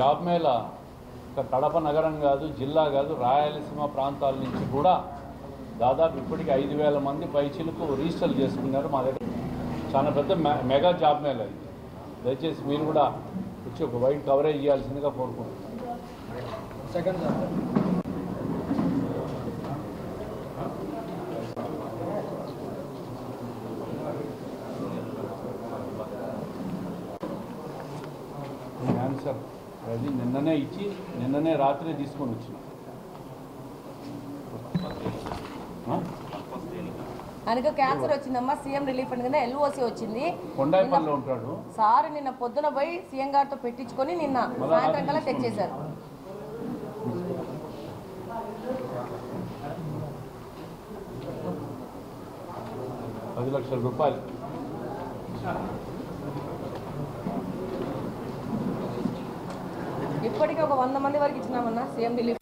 job mela Kadapa నగరం కాదు జిల్లా కాదు రాయలసీమ ప్రాంతాల నుంచి కూడా దాదాపు ఇప్పటికి ఐదు వేల మంది పైచీలకు రిజిస్టర్ చేసుకున్నారు మా దగ్గర. చాలా పెద్ద మెగా జాబ్ మేళా ఇది. దయచేసి మీరు కూడా వచ్చి ఒక వైడ్ కవరేజ్ చేయాల్సిందిగా కోరుకుంటున్నాను. సెకండ్ ఆన్సర్ అది నిన్ననే ఇచ్చి నిన్ననే రాత్రి తీసుకొని వచ్చిన? ఆయనకు క్యాన్సర్ వచ్చిందమ్మా సీఎం రిలీఫ్ కింద ఎల్ఓసి వచ్చింది. కొండాయిపల్లిలో ఉంటాడు. సార్ నిన్న పొద్దున పోయి సీఎం గారితో పెట్టించుకొని నిన్న సాయంత్రం కల్లా తెచ్చేశారు పది లక్షల రూపాయలు. ఇప్పటికీ ఒక వంద మంది వరకు ఇచ్చినామన్నా సీఎం రిలీఫ్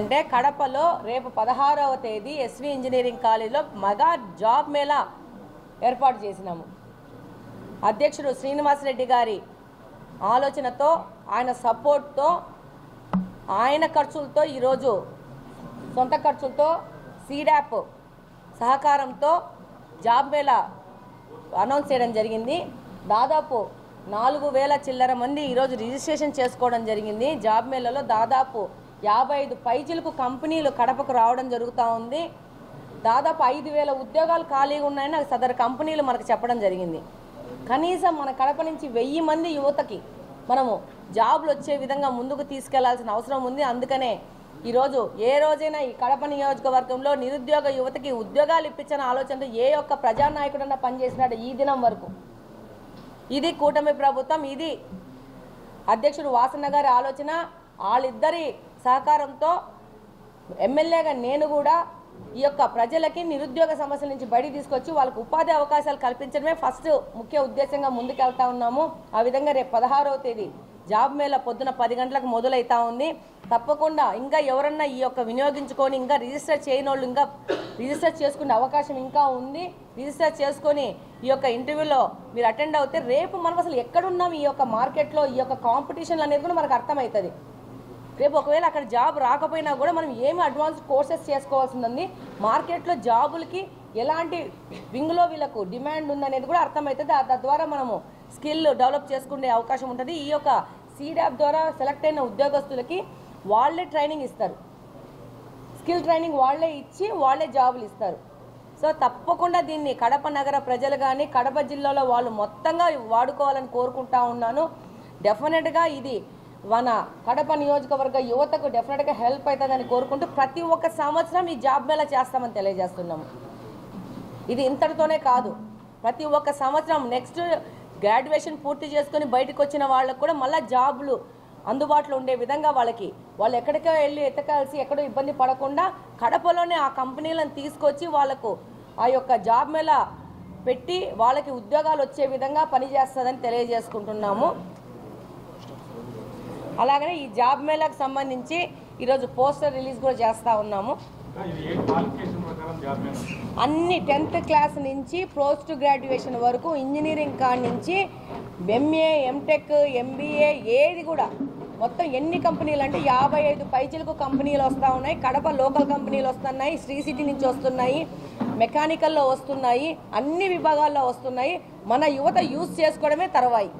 అంటే కడపలో రేపు పదహారవ తేదీ ఎస్వి ఇంజనీరింగ్ కాలేజీలో మగా జాబ్ మేళా ఏర్పాటు చేసినాము. అధ్యక్షుడు శ్రీనివాసరెడ్డి గారి ఆలోచనతో ఆయన సపోర్ట్తో ఆయన ఖర్చులతో ఈరోజు సొంత ఖర్చులతో సీడాప్ సహకారంతో జాబ్ మేళా అనౌన్స్ చేయడం జరిగింది. దాదాపు నాలుగు వేల చిల్లర మంది ఈరోజు రిజిస్ట్రేషన్ చేసుకోవడం జరిగింది. జాబ్ మేళలో దాదాపు యాభై ఐదు పైచిలకు కంపెనీలు కడపకు రావడం జరుగుతూ ఉంది. దాదాపు ఐదు వేల ఉద్యోగాలు ఖాళీగా ఉన్నాయని నాకు సదరు కంపెనీలు మనకు చెప్పడం జరిగింది. కనీసం మన కడప నుంచి వెయ్యి మంది యువతకి మనము జాబ్లు వచ్చే విధంగా ముందుకు తీసుకెళ్ళాల్సిన అవసరం ఉంది. అందుకనే ఈరోజు ఏ రోజైనా ఈ కడప నియోజకవర్గంలో నిరుద్యోగ యువతకి ఉద్యోగాలు ఇప్పించిన ఆలోచనతో ఏ ఒక్క ప్రజానాయకుడన్నా పనిచేసినాడు ఈ దినం వరకు. ఇది కూటమి ప్రభుత్వం ఇది అధ్యక్షుడు వాసన్న గారి ఆలోచన. వాళ్ళిద్దరి సహకారంతో ఎమ్మెల్యేగా నేను కూడా ఈ యొక్క ప్రజలకి నిరుద్యోగ సమస్యల నుంచి బడి తీసుకొచ్చి వాళ్ళకి ఉపాధి అవకాశాలు కల్పించడమే ఫస్ట్ ముఖ్య ఉద్దేశంగా ముందుకెళ్తా ఉన్నాము. ఆ విధంగా రేపు పదహారవ తేదీ జాబ్ మేళ పొద్దున పది గంటలకు మొదలైతా ఉంది. తప్పకుండా ఇంకా ఎవరన్నా ఈ యొక్క వినియోగించుకొని ఇంకా రిజిస్టర్ చేయని వాళ్ళు ఇంకా రిజిస్టర్ చేసుకునే అవకాశం ఇంకా ఉంది. రిజిస్టర్ చేసుకొని ఈ యొక్క ఇంటర్వ్యూలో మీరు అటెండ్ అవుతే రేపు మనం అసలు ఎక్కడున్నాం ఈ యొక్క మార్కెట్లో? ఈ యొక్క కాంపిటీషన్ అనేది కూడా మనకు అర్థమవుతుంది. రేపు ఒకవేళ అక్కడ జాబ్ రాకపోయినా కూడా మనం ఏమి అడ్వాన్స్ కోర్సెస్ చేసుకోవాల్సిందండి? మార్కెట్లో జాబులకి ఎలాంటి వింగ్లో వీళ్ళకు డిమాండ్ ఉందనేది కూడా అర్థమవుతుంది. ఆ- తద్వారా మనము స్కిల్ డెవలప్ చేసుకునే అవకాశం ఉంటుంది. ఈ యొక్క సీడాప్ ద్వారా సెలెక్ట్ అయిన ఉద్యోగస్తులకి వాళ్ళే ట్రైనింగ్ ఇస్తారు. స్కిల్ ట్రైనింగ్ వాళ్ళే ఇచ్చి వాళ్ళే జాబులు ఇస్తారు. సో తప్పకుండా దీన్ని కడప నగర ప్రజలు కానీ కడప జిల్లాలో వాళ్ళు మొత్తంగా వాడుకోవాలని కోరుకుంటా ఉన్నాను. డెఫినెట్గా ఇది మన కడప నియోజకవర్గ యువతకు డెఫినెట్గా హెల్ప్ అవుతుందని కోరుకుంటూ ప్రతి ఒక్క సంవత్సరం ఈ జాబ్ మేళ చేస్తామని తెలియజేస్తున్నాము. ఇది ఇంతటితోనే కాదు. ప్రతి ఒక్క సంవత్సరం నెక్స్ట్ గ్రాడ్యుయేషన్ పూర్తి చేసుకొని బయటకు వచ్చిన వాళ్ళకు కూడా మళ్ళీ జాబులు అందుబాటులో ఉండే విధంగా వాళ్ళకి వాళ్ళు ఎక్కడికో వెళ్ళి ఎతకాల్సి ఎక్కడో ఇబ్బంది పడకుండా కడపలోనే ఆ కంపెనీలను తీసుకొచ్చి వాళ్ళకు ఆ యొక్క జాబ్ మేళ పెట్టి వాళ్ళకి ఉద్యోగాలు వచ్చే విధంగా పనిచేస్తుందని తెలియజేసుకుంటున్నాము. అలాగనే ఈ జాబ్ మేళాకు సంబంధించి ఈరోజు పోస్టర్ రిలీజ్ కూడా చేస్తూ ఉన్నాము. అన్ని టెన్త్ క్లాస్ నుంచి పోస్ట్ గ్రాడ్యుయేషన్ వరకు ఇంజనీరింగ్ కాడి నుంచి ఎంఏ ఎంటెక్ ఎంబీఏ ఏది కూడా మొత్తం ఎన్ని కంపెనీలు అంటే యాభై ఐదు పైచిలకు కంపెనీలు వస్తూ ఉన్నాయి కడప లోకల్ కంపెనీలు వస్తున్నాయి శ్రీ సిటీ నుంచి వస్తున్నాయి మెకానికల్లో వస్తున్నాయి అన్ని విభాగాల్లో వస్తున్నాయి. మన యువత యూజ్ చేసుకోవడమే తర్వాయి.